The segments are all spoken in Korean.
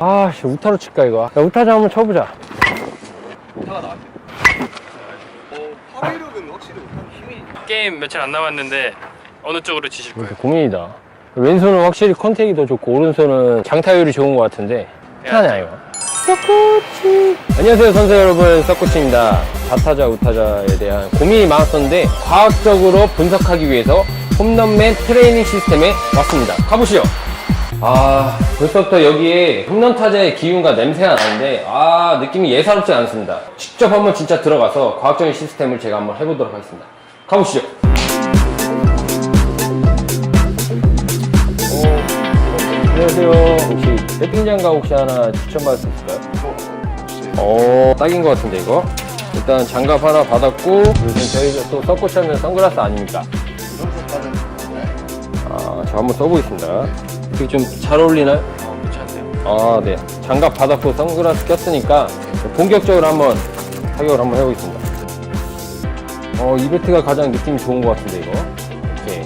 아, 씨, 우타로 칠까, 이거? 야, 우타자 한번 쳐보자. 타가 나왔네. 어, 파괴력은 확실히 못하는 힘이. 게임 며칠 안 남았는데 어느 쪽으로 치실 거예요? 이렇게 고민이다. 왼손은 확실히 컨택이 더 좋고, 오른손은 장타율이 좋은 것 같은데. 편하냐, 이거? 서코치. 안녕하세요, 선수 여러분. 서코치입니다. 좌타자, 우타자에 대한 고민이 많았었는데, 과학적으로 분석하기 위해서 홈런맨 트레이닝 시스템에 왔습니다. 가보시죠. 아, 벌써부터 여기에 타자의 기운과 냄새가 나는데, 아, 느낌이 예사롭지 않습니다. 직접 한번 진짜 들어가서 과학적인 시스템을 제가 한번 해보도록 하겠습니다. 가보시죠. 어, 안녕하세요. 혹시 장갑 혹시 하나 추천받을 수 있을까요? 어, 딱인 것 같은데 이거. 일단 장갑 하나 받았고 요즘 저희가 또 하면 선글라스 아닙니까? 아, 저 한번 써보겠습니다. 이게 좀 잘 어울리나요? 어, 괜찮으세요? 아, 네. 장갑 받았고 선글라스 꼈으니까 본격적으로 한번 착용을 한번 해보겠습니다. 어, 이베트가 가장 느낌이 좋은 것 같은데, 이거. 오케이.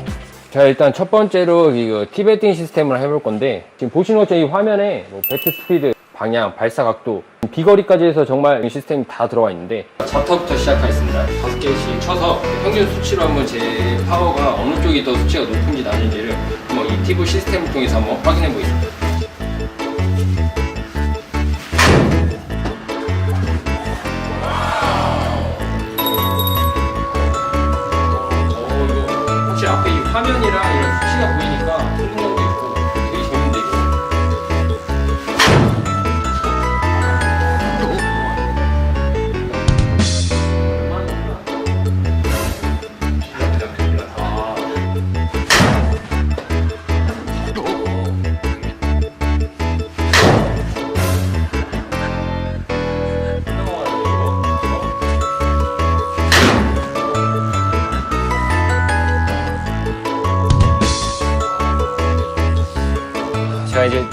자, 일단 첫 번째로 이거 티베팅 시스템을 해볼 건데, 지금 보시는 것처럼 이 화면에 뭐 배트 스피드, 방향, 발사 각도, 비거리까지 해서 정말 이 시스템이 다 들어와 있는데, 자타부터 시작하겠습니다. 다섯 개씩 쳐서 평균 수치로 한번 제 파워가 어느 쪽이 더 수치가 높은지 낮은지를 한번 이 티브 시스템을 통해서 한번 확인해 보겠습니다.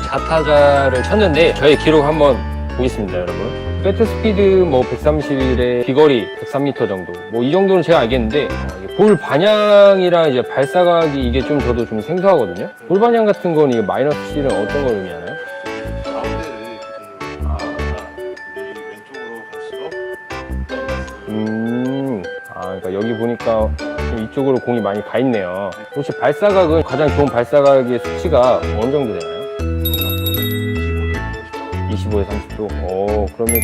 4타자를 쳤는데 저의 기록 한번 보겠습니다 여러분 배트 스피드 뭐 130일에 비거리 103m 정도 뭐 이 정도는 제가 알겠는데 아, 볼 반향이랑 이제 발사각이 이게 좀 저도 좀 생소하거든요 볼 반향 같은 건 이게 마이너스 C는 어떤 걸 의미하나요? 음, 아, 그러니까 여기 보니까 이쪽으로 공이 많이 가 있네요. 혹시 발사각은 가장 좋은 발사각의 수치가 어느 정도 되나요? 25에 30도. 오, 그러면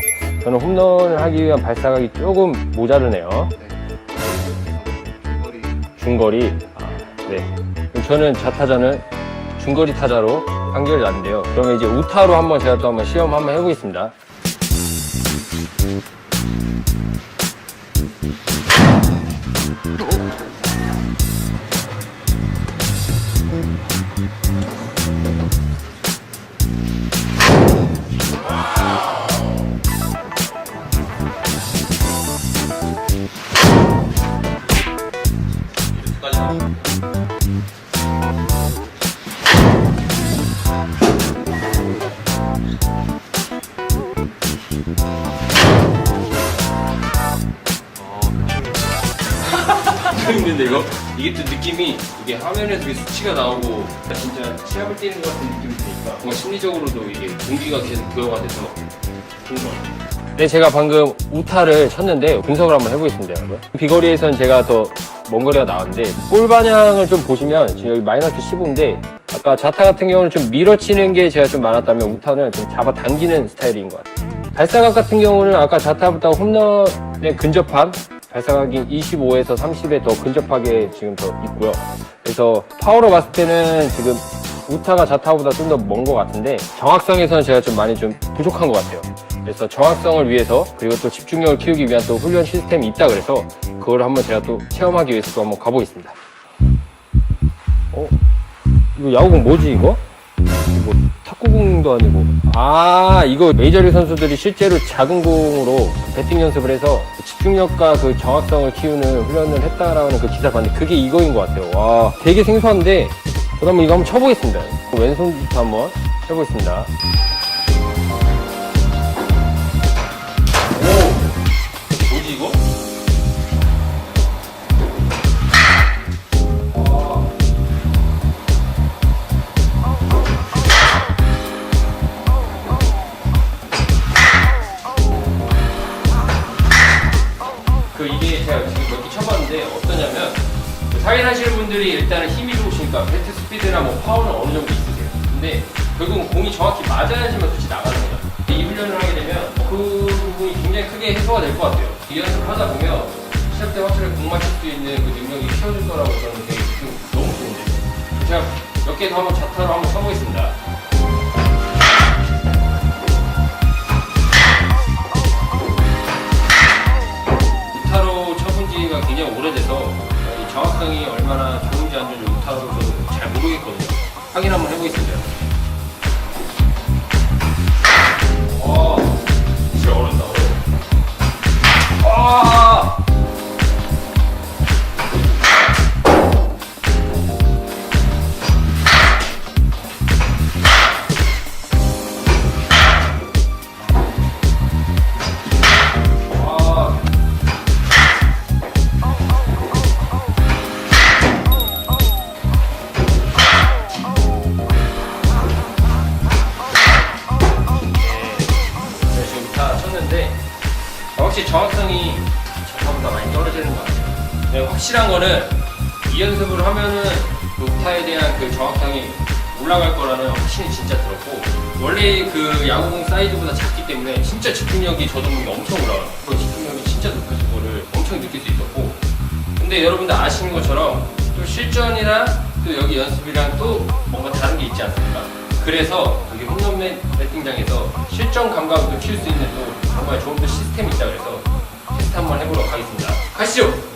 저는 홈런을 하기 위한 발사각이 조금 모자르네요. 거리 중거리. 아, 네. 그럼 저는 좌타자는 중거리 타자로 판결이 났는데요. 그러면 이제 우타로 한번 제가 또 한번 시험 한번 해보겠습니다. 까 느낌이 이게 화면에서 이게 수치가 나오고 진짜 시합을 뛰는 것 같은 느낌이 드니까 뭔가 심리적으로도 이게 동기가 계속 부여가 돼서 좋은 것 같아요. 네, 제가 방금 우타를 쳤는데 분석을 한번 해보겠습니다, 여러분. 비거리에선 제가 더 먼 거리가 나왔는데 볼 반향을 좀 보시면 지금 여기 마이너스 15인데 아까 자타 같은 경우는 좀 밀어치는 게 제가 좀 많았다면 우타는 좀 잡아당기는 스타일인 것 같아요. 발사각 같은 경우는 아까 자타보다 홈런에 근접한 발사각이 25에서 30에 더 근접하게 지금 더 있고요. 그래서 파워로 봤을 때는 지금 우타가 자타보다 좀 더 먼 것 같은데 정확성에서는 제가 좀 많이 좀 부족한 것 같아요. 그래서 정확성을 위해서 그리고 또 집중력을 키우기 위한 또 훈련 시스템이 있다 그래서 그걸 한번 제가 또 체험하기 위해서 또 한번 가보겠습니다. 어? 이거 야구공 뭐지 이거? 이거 탁구공도 아니고. 아 이거 메이저리그 선수들이 실제로 작은 공으로 배팅 연습을 해서 집중력과 그 정확성을 키우는 훈련을 했다라는 그 기사 봤는데 그게 이거인 것 같아요. 와 되게 생소한데 그러면 이거 한번 쳐보겠습니다. 왼손부터 한번 해보겠습니다 크게 해소가 될 것 같아요. 이 연습을 하다 보면 시합 때 확실히 공 맞출 수 있는 그 능력이 키워질 거라고 저는 되게 지금 너무 좋은데. 제가 몇 개 더 한번 자타로 한번 쳐보겠습니다. 우타로 쳐본 지가 굉장히 오래돼서 이 정확성이 얼마나 좋은지 안 좋은지 저는 잘 모르겠거든요. 확인 한번 해보겠습니다. 와, 어 이 연습을 하면은 노타에 대한 그 정확성이 올라갈 거라는 확신이 진짜 들었고 원래 그 야구공 사이즈보다 작기 때문에 진짜 집중력이 저도 엄청 올라가요. 그 집중력이 진짜 높아진 거를 엄청 느낄 수 있었고 근데 여러분들 아시는 것처럼 또 실전이랑 또 여기 연습이랑 또 뭔가 다른 게 있지 않습니까? 그래서 여기 홈런 매- 배팅장에서 실전 감각을 또 키울 수 있는 또 정말 좋은 또 시스템이 있다 그래서 테스트 한번 해보도록 하겠습니다. 가시죠!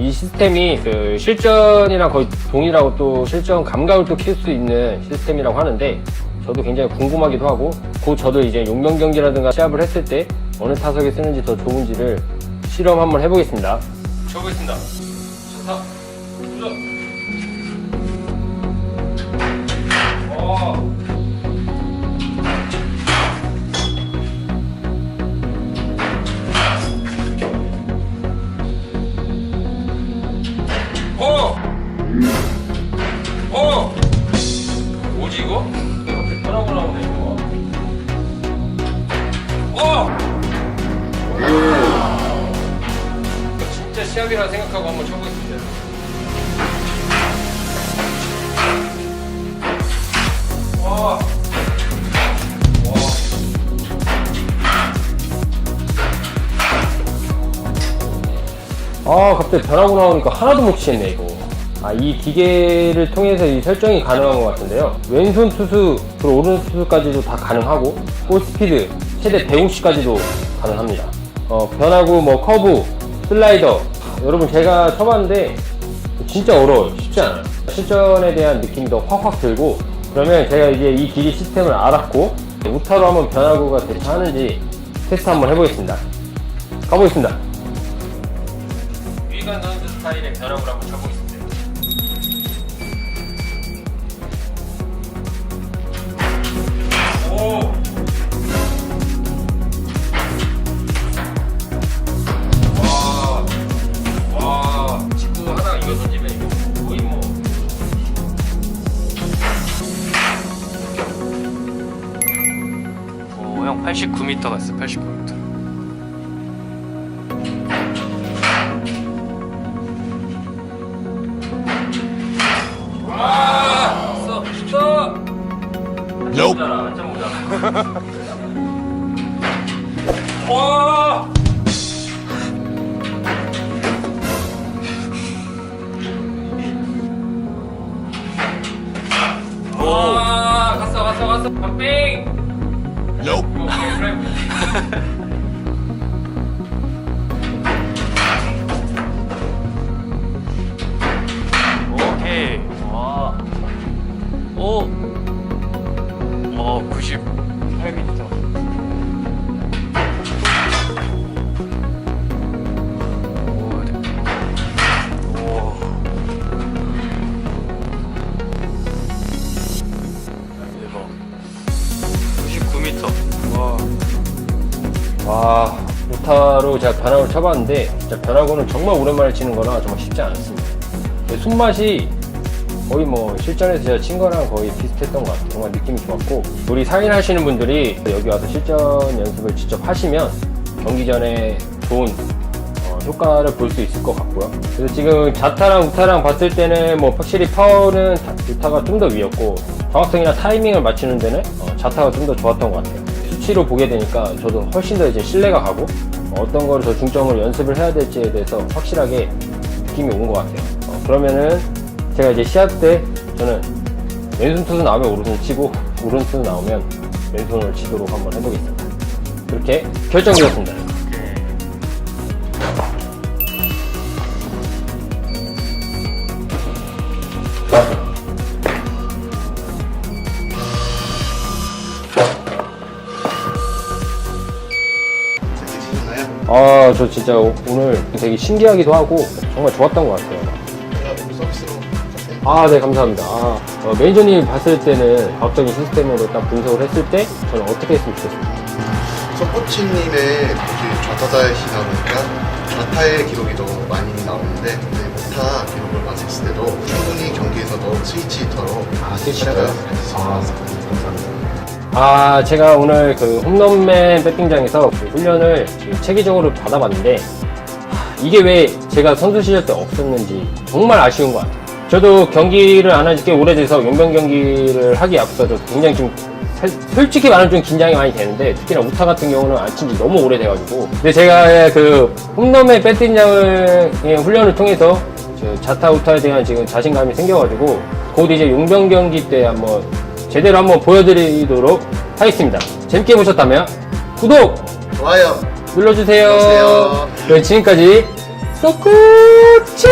이 시스템이 그 실전이랑 거의 동일하고 또 실전 감각을 또 키울 수 있는 시스템이라고 하는데 저도 굉장히 궁금하기도 하고 곧 저도 이제 용병 경기라든가 시합을 했을 때 어느 타석에 쓰는지 더 좋은지를 실험 한번 해보겠습니다. 쳐보겠습니다. 차도 시합이라 생각하고 한번 쳐보겠습니다. 와. 와. 아, 갑자기 변하고 나오니까 하나도 못 치겠네, 이거. 아, 이 기계를 통해서 이 설정이 가능한 것 같은데요. 왼손 투수, 그리고 오른손 투수까지도 다 가능하고, 볼 스피드, 최대 150까지도 가능합니다. 어, 변하고, 뭐, 커브, 슬라이더. 아, 여러분, 제가 쳐봤는데, 진짜 어려워요. 쉽지 않아요. 실전에 대한 느낌이 더 확확 들고, 그러면 제가 이제 이 기계 시스템을 알았고, 우타로 한번 변화구가 대처하는지 테스트 한번 해보겠습니다. 가보겠습니다. 위관 선수 스타일의 변화구를 한번 쳐보겠습니다. 오! 89m 갔어. 89m. 오케이. 와. 오. 어, 98m. 오타로 제가 변화구를 쳐봤는데, 진짜 변화구는 정말 오랜만에 치는 거라 정말 쉽지 않았습니다. 근데 손맛이 거의 뭐 실전에서 제가 친 거랑 거의 비슷했던 것 같아요. 정말 느낌이 좋았고, 우리 상인 하시는 분들이 여기 와서 실전 연습을 직접 하시면 경기 전에 좋은 어, 효과를 볼 수 있을 것 같고요. 그래서 지금 자타랑 우타랑 봤을 때는 뭐 확실히 파워는 다- 우타가 좀 더 위였고, 정확성이나 타이밍을 맞추는 데는 어, 자타가 좀 더 좋았던 것 같아요. 수치로 보게 되니까 저도 훨씬 더 이제 신뢰가 가고 어, 어떤 거를 더 중점으로 연습을 해야 될지에 대해서 확실하게 느낌이 온것 같아요. 어, 그러면은 제가 이제 시합 때 저는 왼손 투수 나오면 오른손 치고 오른손 나오면 왼손을 치도록 한번 해보겠습니다. 그렇게 결정되었습니다. 아, 저 진짜 오- 오늘 되게 신기하기도 하고 정말 좋았던 것 같아요. 서비스로. 아, 네, 감사합니다. 아, 어, 매니저님 봤을 때는 과학적인 시스템으로 딱 분석을 했을 때 저는 어떻게 했으면 코치님의 그 좌타자이시다 보니까 좌타의 기록이 더 많이 나오는데 근데 우타 기록을 봤을 때도 충분히 경기에서 더 스위치터로 아, 스위치터요? 활약을 할수 있을 것 같습니다. 감사합니다. 아, 제가 오늘 그 홈런맨 배팅장에서 그 훈련을 지금 체계적으로 받아봤는데 하, 이게 왜 제가 선수 시절 때 없었는지 정말 아쉬운 것 같아요. 저도 경기를 안 한 지 꽤 오래돼서 용병 경기를 하기 앞서서 굉장히 좀 살- 솔직히 말하면 좀 긴장이 많이 되는데 특히나 우타 같은 경우는 지 너무 오래돼가지고 근데 제가 그 홈런맨 배팅장의 훈련을 통해서 저 자타 우타에 대한 지금 자신감이 생겨가지고 곧 이제 용병 경기 때 한번 제대로 한번 보여드리도록 하겠습니다. 재밌게 보셨다면 구독 좋아요. 눌러주세요. 눌러주세요. 네, 지금까지 소코치